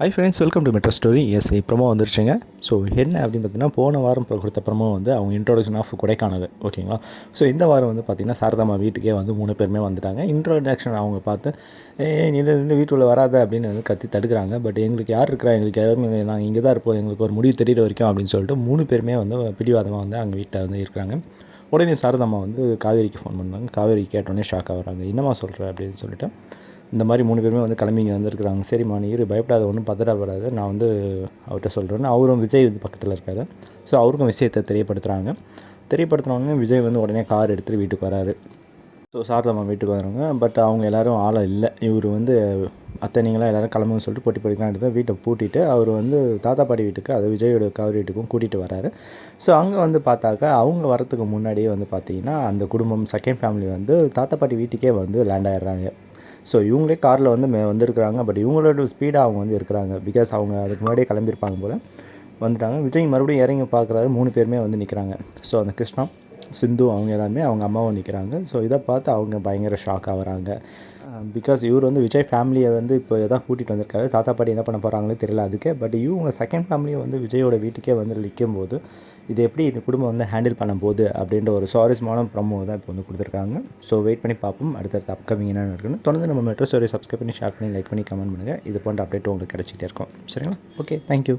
Hi friends welcome to metro story S promo வந்துருச்சுங்க. So என்ன அப்படின்னு பார்த்தீங்கன்னா போன வாரம் கொடுத்த ப்ரமோ வந்து அவங்க இன்ட்ரோடக்ஷன் ஆஃப் கொடைக்கானல். ஓகேங்களா ஸோ இந்த வாரம் வந்து பார்த்தீங்கன்னா சாரதாமா வீட்டுக்கே வந்து மூணு பேருமே வந்துட்டாங்க. இன்ட்ரோடக்ஷன் அவங்க பார்த்து ஏ நீ நின்று வீட்டுக்குள்ளே வராத அப்படின்னு வந்து கத்தி தடுக்கிறாங்க. பட் எங்களுக்கு யார் இருக்கிறா எங்களுக்கு யாருமே நாங்கள் இங்கே தான் இருப்போம். எங்களுக்கு ஒரு முடிவு தெரியுற வரைக்கும் அப்படின்னு சொல்லிட்டு மூணு பேருமே வந்து பிடிவாதமாக வந்து அங்கே வீட்டில் வந்து இருக்கிறாங்க. உடனே சாரதாமா வந்து காவேரிக்கு ஃபோன் பண்ணாங்க. காவேரி கேட்டோடனே ஷாக் ஆகிறாங்க. என்னம்மா சொல்கிற அப்படின்னு சொல்லிட்டு இந்த மாதிரி மூணு பேருமே வந்து கிளம்பி இங்கே வந்திருக்கிறாங்க. சரிம்மா நீ பயப்படாத ஒன்றும் பதட்டப்படாத. நான் வந்து அவர்கிட்ட சொல்கிறேன்னு அவரும் விஜய் வந்து பக்கத்தில் இருக்காரு. ஸோ அவருக்கும் விஷயத்தை தெரியப்படுத்துகிறாங்க தெரியப்படுத்துனவங்க விஜய் வந்து உடனே கார் எடுத்துகிட்டு வீட்டுக்கு வராரு. ஸோ சாரதாமா வீட்டுக்கு வராங்க. பட் அவங்க எல்லோரும் ஆளை இல்லை. இவர் வந்து அத்தை நீங்களாம் எல்லோரும் கிளம்புன்னு சொல்லிட்டு பொட்டி பொடிக்கலாம் எடுத்து வீட்டை பூட்டிட்டு அவர் வந்து தாத்தா பாட்டி வீட்டுக்கு அது விஜயோட காவிரி வீட்டுக்கும் கூட்டிகிட்டு வராரு. ஸோ அங்கே வந்து பார்த்தாக்கா அவங்க வரத்துக்கு முன்னாடியே வந்து பார்த்தீங்கன்னா அந்த குடும்பம் செகண்ட் ஃபேமிலி வந்து தாத்தா பாட்டி வீட்டுக்கே வந்து லேண்ட் ஆகிடுறாங்க ஸோ இவங்களே காரில் வந்து மே வந்திருக்கிறாங்க. பட் இவங்களோட ஸ்பீடாக அவங்க வந்து இருக்கிறாங்க. பிகாஸ் அவங்க அதுக்கு முன்னாடியே கிளம்பியிருப்பாங்க போல். வந்துட்டாங்க. விஜய் மறுபடியும் இறங்கி பார்க்குறாரு. மூணு பேருமே வந்து நிற்கிறாங்க ஸோ அந்த கிருஷ்ணா சிந்து அவங்க எல்லாருமே அவங்க அம்மாவும் நிற்கிறாங்க ஸோ இதை பார்த்து அவங்க பயங்கர ஷாக் ஆகுறாங்க பிகாஸ் இவர் வந்து விஜய் ஃபேமிலியை வந்து இப்போ எதாவது கூட்டிகிட்டு வந்திருக்காரு. தாத்தா பாட்டி என்ன பண்ண போகிறாங்களே தெரியல அதுக்கே. பட் இவங்க செகண்ட் ஃபேமிலியை வந்து விஜயோட வீட்டுக்கே வந்து நிற்கும் போது இது எப்படி இந்த குடும்பம் வந்து ஹேண்டில் பண்ண போகுது அப்படின்ற ஒரு சுவாரஸ்யமான ப்ரமோ தான் இப்போ வந்து கொடுத்துருக்காங்க. ஸோ வெயிட் பண்ணி பார்ப்போம். அடுத்தடுத்த அப்கமிங் என்ன தொடர்ந்து நம்ம மெட்ரோ ஸ்டோரி சப்ஸ்கிரைப் பண்ணி ஷேர் பண்ணி லைக் பண்ணி கமெண்ட் பண்ணுங்கள் இது போன்ற அப்டேட் உங்களுக்கு கிடச்சிட்டே இருக்கும். சரிங்களா? Okay thank you